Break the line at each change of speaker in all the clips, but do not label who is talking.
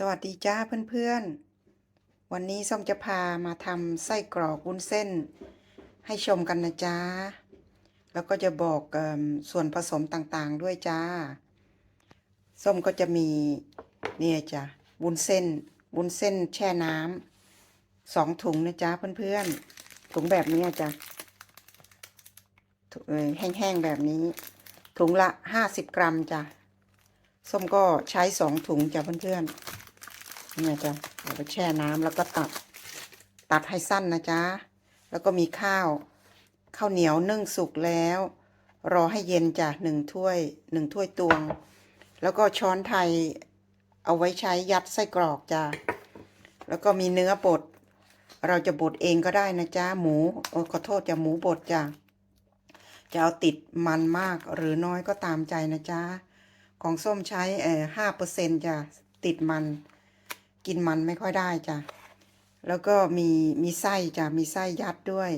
สวัสดีจ้าเพื่อนๆ วันนี้ส้มจะพามาทำไส้กรอกวุ้นเส้น ให้ชมกันนะจ้า แล้วก็จะบอกส่วนผสมต่างๆด้วยจ้า ส้มก็จะมีเนี่ยจ้ะวุ้นเส้นวุ้นเส้นแช่น้ำสองถุงนะจ้าเพื่อนๆ ถุงแบบนี้จ้ะแห้งๆแบบนี้ ถุงละห้าสิบกรัมจ้ะส้มก็ใช้สองถุงจ้ะเพื่อนๆ เนี่ยจ้ะเอาไปแช่น้ำแล้วก็ตัด ตัดให้สั้นนะจ๊ะ แล้วก็มีข้าว ข้าวเหนียวนึ่งสุกแล้ว รอให้เย็นจ้ะหนึ่งถ้วยหนึ่งถ้วยตวง แล้วก็ช้อนไทยเอาไว้ใช้ยัดไส้กรอกจ้ะ แล้วก็มีเนื้อบด เราจะบดเองก็ได้นะจ๊ะ หมูโอ้ขอโทษจะหมูบดจ้ะ จะเอาติดมันมากหรือน้อยก็ตามใจนะจ๊ะ ของส้มใช้เอ่อห้าเปอร์เซ็นต์จ้ะ ติดมัน กินมันไม่ค่อยได้จ้ะแล้วก็มีมีไส้จ้ะมีไส้ยัดด้วย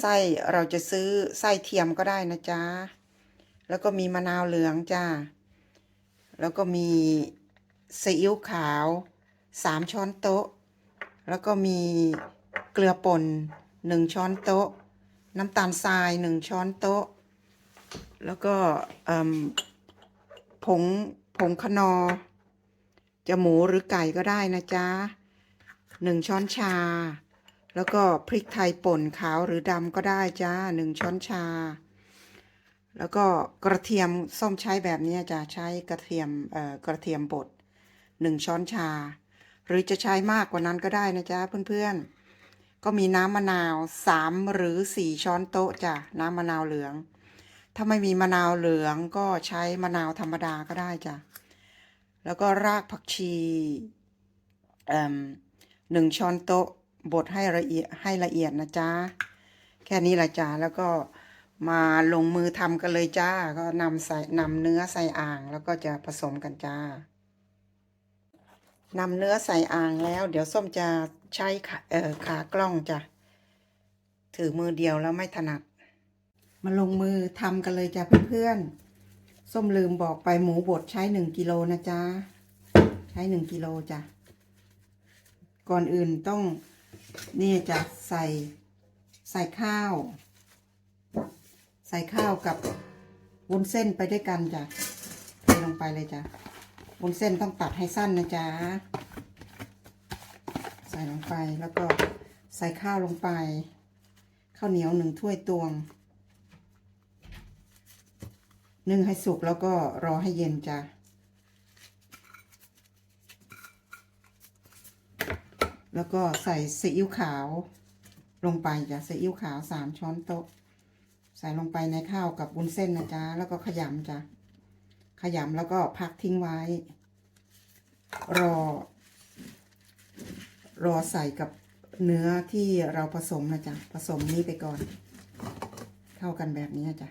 ไส้เราจะซื้อไส้เทียมก็ได้นะจ๊ะแล้วก็มีมะนาวเหลืองจ้าแล้วก็มีซีอิ๊วขาวสามช้อนโต๊ะ แล้วก็มีเกลือป่นหนึ่งช้อนโต๊ะ น้ำตาลทรายหนึ่งช้อนโต๊ะ แล้วก็ผงผงขนอ จะหมูหรือไก่ก็ได้นะจ๊ะหนึ่งช้อนชา แล้วก็พริกไทยป่นขาวหรือดำก็ได้จ้าหนึ่งช้อนชา แล้วก็กระเทียมส้มใช้แบบนี้จะใช้กระเทียมเอ่อกระเทียมบดหนึ่งช้อนชา หรือจะใช้มากกว่านั้นก็ได้นะจ๊ะเพื่อนๆ ก็มีน้ำมะนาวสามหรือสี่ช้อนโต๊ะจ้ะน้ำมะนาวเหลือง ถ้าไม่มีมะนาวเหลืองก็ใช้มะนาวธรรมดาก็ได้จ้ะ แล้วก็รากผักชีหนึ่งช้อนโต๊ะบดให้ละเอียดให้ละเอียดนะจ๊ะ แค่นี้ละจ้าแล้วก็มาลงมือทำกันเลยจ้า ก็นำใส่นำเนื้อใส่อ่าง แล้วก็จะผสมกันจ้านำเนื้อใส่อ่างแล้ว เดี๋ยวส้มจะใช้ขาเอ่อขากล้องจ้ะ ถือมือเดียวแล้วไม่ถนัด มาลงมือทำกันเลยจ้ะเพื่อนๆ ส้มลืมบอกไปหมูบดใช้หนึ่งกิโลนะจ๊ะ ใช้หนึ่งกิโลจ้ะ ก่อนอื่นต้องนี่จะใส่ใส่ข้าว ใส่ข้าวกับวุ้นเส้นไปด้วยกันจ้ะเทลงไปเลยจ้ะวุ้นเส้นต้องตัดให้สั้นนะจ๊ะ ใส่ลงไปแล้วก็ใส่ข้าวลงไป ข้าวเหนียวหนึ่งถ้วยตวง นึ่งให้สุกแล้วก็รอให้เย็นจ้ะแล้วก็ใส่ซีอิ๊วขาวลงไปจ้ะซีอิ๊วขาวสามช้อนโต๊ะ ใส่ลงไปในข้าวกับวุ้นเส้นนะจ๊ะแล้วก็ขยำจ้ะขยำแล้วก็พักทิ้งไว้ รอ รอใส่กับเนื้อที่เราผสมนะจ๊ะผสมนี้ไปก่อน เข้ากันแบบนี้จ้ะ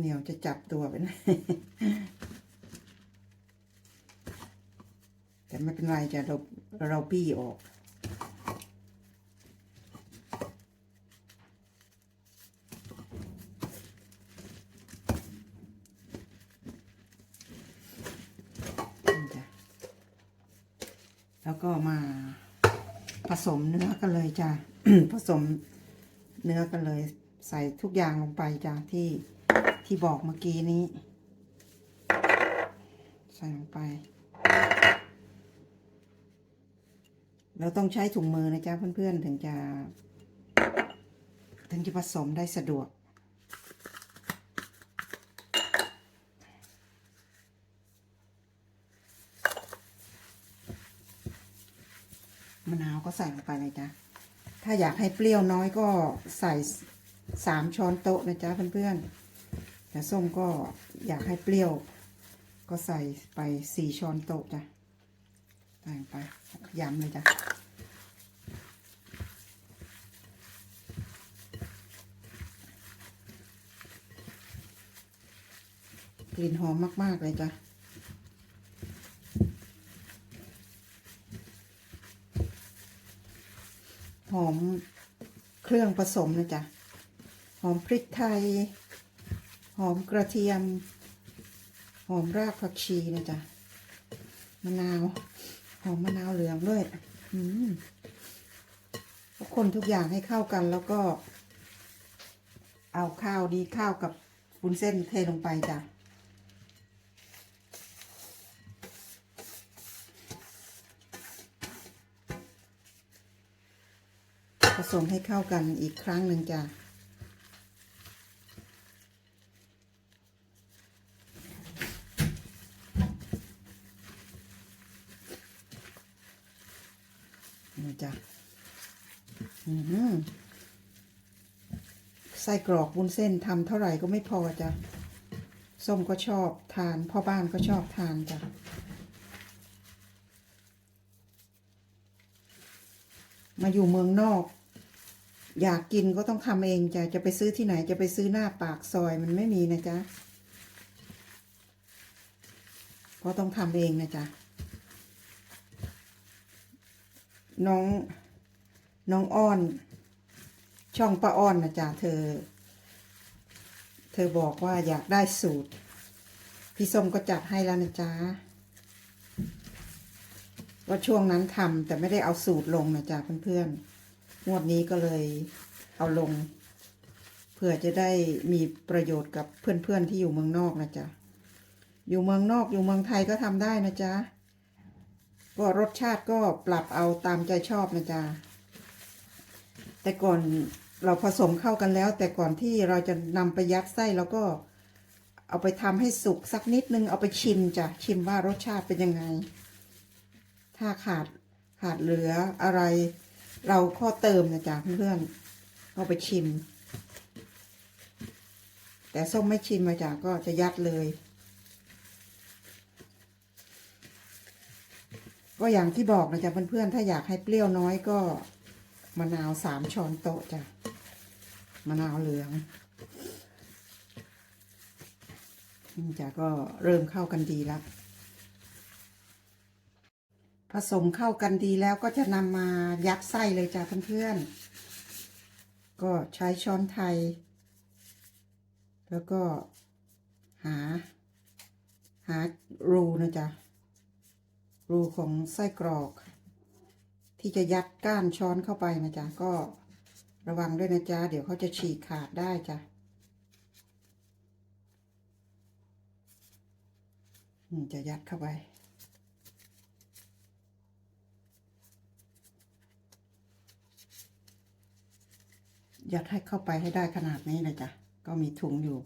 เหนียวจะจับตัวไปนะแต่ไม่เป็นไรจะเราเราปี้ออก แล้วก็มาผสมเนื้อกันเลยจ้ะผสมเนื้อกันเลยใส่ทุกอย่างลงไปจ้ะที่ ที่บอกเมื่อกี้นี้ ใส่ลงไป เราต้องใช้ถุงมือนะจ๊ะเพื่อนๆ ถึงจะ ถึงจะผสมได้สะดวกมะนาวก็ใส่ลงไปเลยจ้ะ ถ้าอยากให้เปรี้ยวน้อยก็ใส่สามช้อนโต๊ะนะจ๊ะเพื่อนๆ แต่ส้มก็อยากให้เปรี้ยว ก็ใส่ไปสี่ช้อนโต๊ะจ้ะใส่ลงไปยำเลยจ้ะทีลิ่นหอมมาก ๆ เลยจ้ะหอมเครื่องผสมนะจ๊ะหอมพริกไทย หอมกระเทียม หอมรากผักชีนะจ๊ะมะนาว หอมมะนาวเหลืองด้วยอืมคนทุกอย่างให้เข้ากันแล้วก็ เอาข้าวดีข้าวกับวุ้นเส้นเทลงไปจ้ะผสมให้เข้ากันอีกครั้งหนึ่งจ้ะ นี่จ้ะอือหือ ไส้กรอกวุ้นเส้นทำเท่าไหร่ก็ไม่พอจ้ะ ส้มก็ชอบทาน พ่อบ้านก็ชอบทานจ้ะมาอยู่เมืองนอก อยากกินก็ต้องทำเองจ้ะ จะไปซื้อที่ไหนจะไปซื้อหน้าปากซอยมันไม่มีนะจ๊ะ ก็ต้องทำเองนะจ๊ะ น้อง น้องอ้อน ช่องป้าอ้อนนะจ๊ะเธอ เธอบอกว่าอยากได้สูตร พี่ส้มก็จัดให้แล้วนะจ๊ะว่าช่วงนั้นทำแต่ไม่ได้เอาสูตรลงนะจ๊ะเพื่อนๆงวดนี้ก็เลยเอาลงเพื่อจะได้มีประโยชน์กับเพื่อนๆที่อยู่เมืองนอกนะจ๊ะอยู่เมืองนอกอยู่เมืองไทยก็ทำได้นะจ๊ะก็รสชาติก็ปรับเอาตามใจชอบนะจ๊ะ แต่ก่อนเราผสมเข้ากันแล้ว แต่ก่อนที่เราจะนำไปยัดไส้เราก็เอาไปทำให้สุกสักนิดนึงเอาไปชิมจ้ะชิมว่ารสชาติเป็นยังไง ถ้าขาดขาดเหลืออะไรเราข้อเติมนะจ๊ะเพื่อนๆเอาไปชิม แต่ส้มไม่ชิมมาจ้ะก็จะยัดเลย ก็อย่างที่บอกนะจ๊ะเพื่อนๆถ้าอยากให้เปรี้ยวน้อยก็ มะนาวสามช้อนโต๊ะจ้ะมะนาวเหลืองนี่จ้ะก็เริ่มเข้ากันดีแล้วผสมเข้ากันดีแล้วก็จะนำมายัดไส้เลยจ้ะเพื่อนๆ ก็ใช้ช้อนไทย แล้วก็หา หารูนะจ๊ะรูของไส้กรอก ที่จะยัดก้านช้อนเข้าไปนะจ๊ะก็ระวังด้วยนะจ๊ะเดี๋ยวเขาจะฉีกขาดได้จ้ะนี่จะยัดเข้าไป ยัดให้เข้าไปให้ได้ขนาดนี้นะจ๊ะก็มีถุงอยู่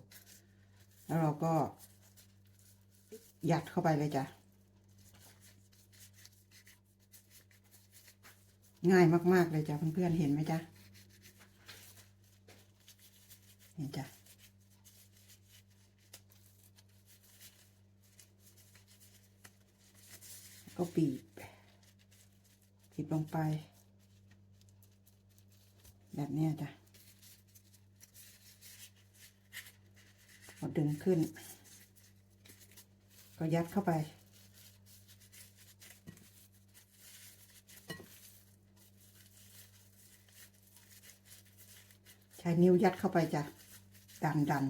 แล้วเราก็ยัดเข้าไปเลยจ้ะ ง่ายมากๆเลยจ้ะเพื่อนๆเห็นไหมจ๊ะเห็นจ้ะก็บีบบีบลงไป แบบนี้จ้ะพอดึงขึ้น ก็ยัดเข้าไป ช้นิ้วยัดเข้าไปจ้ะ ดันดัน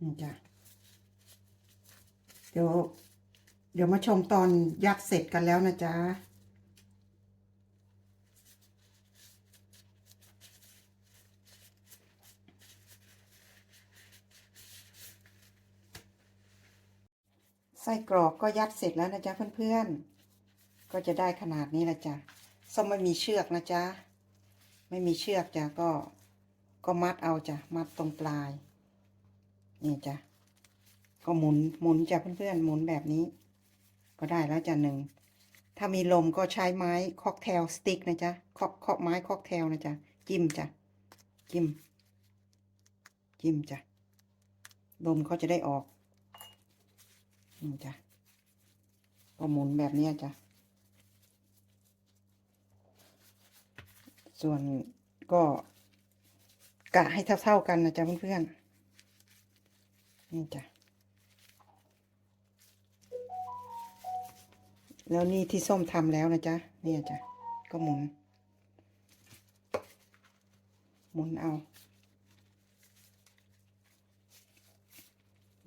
นี่จ้ะ เดี๋ยว เดี๋ยวมาชมตอนยัดเสร็จกันแล้วนะจ๊ะไส้กรอกก็ยัดเสร็จแล้วนะจ๊ะเพื่อนๆ ก็จะได้ขนาดนี้ละจ้ะส้มไม่มีเชือกนะจ๊ะไม่มีเชือกจ้ะก็ก็มัดเอาจ้ะมัดตรงปลายนี่จ้ะก็หมุนหมุนจ้ะเพื่อนๆหมุนแบบนี้ ก็ได้แล้วจ้ะหนึ่งถ้ามีลมก็ใช้ไม้ค็อกเทลสติ๊กนะจ๊ะคาะเคาะไม้ค็อกเทลนะจ๊ะจิ้มจ้ะจิ้มจิ้มจ้ะลมเขาจะได้ออกนี่จ้ะก็หมุนแบบนี้จ้ะ ส่วนก็กะให้เท่าๆกันนะจ๊ะเพื่อนๆนี่จ้ะแล้วนี่ที่ส้มทำแล้วนะจ๊ะเนี่ยจ้ะก็หมุน หมุนเอา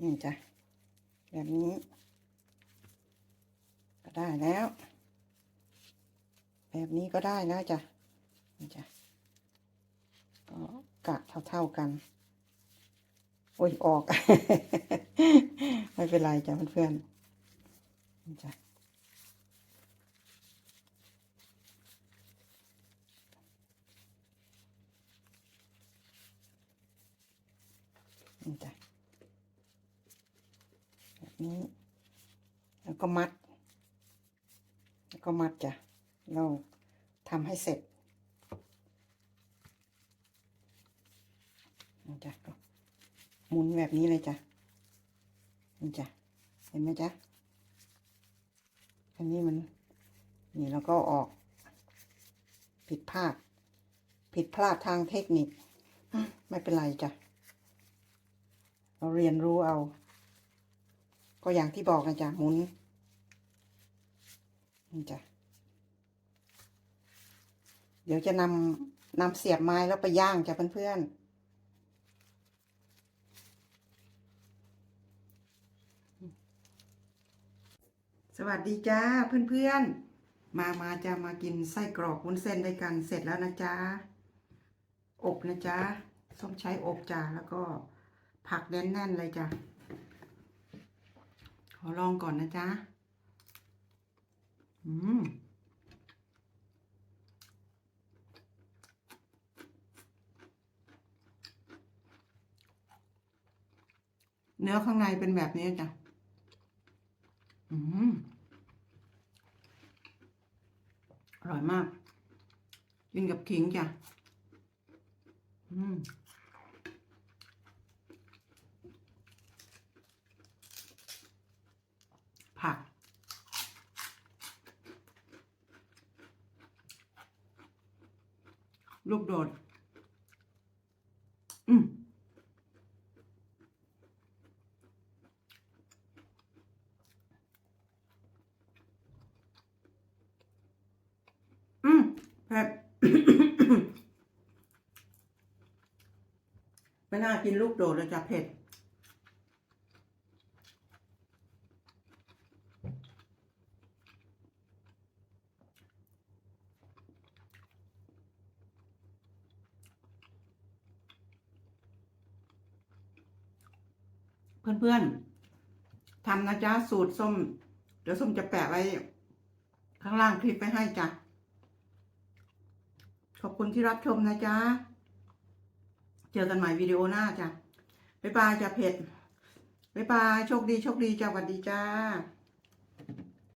นี่จ้ะแบบนี้ก็ได้แล้ว แบบนี้ก็ได้แล้วจ้ะ นี่จ้ะก็กะเท่าๆกัน โอ้ย ออก ไม่เป็นไรจ้ะเพื่อนๆนี่จ้ะนี่จ้ะแบบนี้ แล้วก็มัด แล้วก็มัดจ้ะ เราทำให้เสร็จ นี่จ้ะก็หมุนแบบนี้เลยจ้ะนี่จ้ะเห็นไหมจ๊ะอันนี้มัน นี่แล้วก็ออก ผิดพลาด ผิดพลาดทางเทคนิค ไม่เป็นไรจ้ะเราเรียนรู้เอา ก็อย่างที่บอกนะจ๊ะหมุนนี่จ้ะเดี๋ยวจะนำนำเสียบไม้แล้วไปย่างจ้ะเพื่อนๆ สวัสดีจ้าเพื่อนๆ มามาจะมากินไส้กรอกวุ้นเส้นด้วยกันเสร็จแล้วนะจ๊ะอบนะจ๊ะส้มใช้อบจ้าแล้วก็ผักแน่นๆเลยจ้ะขอลองก่อนนะจ๊ะอืมเนื้อข้างในเป็นแบบนี้จ้ะ อืมอร่อยมาก กินกับขิงจ้ะ อืมผัก ลูกโดด อืม อืมเผ็ด ไม่น่ากินลูกโดดเลยจ้ะเผ็ด เพื่อนๆทำนะจ๊ะสูตรส้ม เดี๋ยวส้มจะแปะไว้ ข้างล่างคลิปไว้ให้จ้ะ ขอบคุณที่รับชมนะจ๊ะ เจอกันใหม่วิดีโอหน้าจ้ะบ๊ายบายจ้ะเผ็ดบ๊ายบายโชคดีโชคดีจ้ะสวัสดีจ้า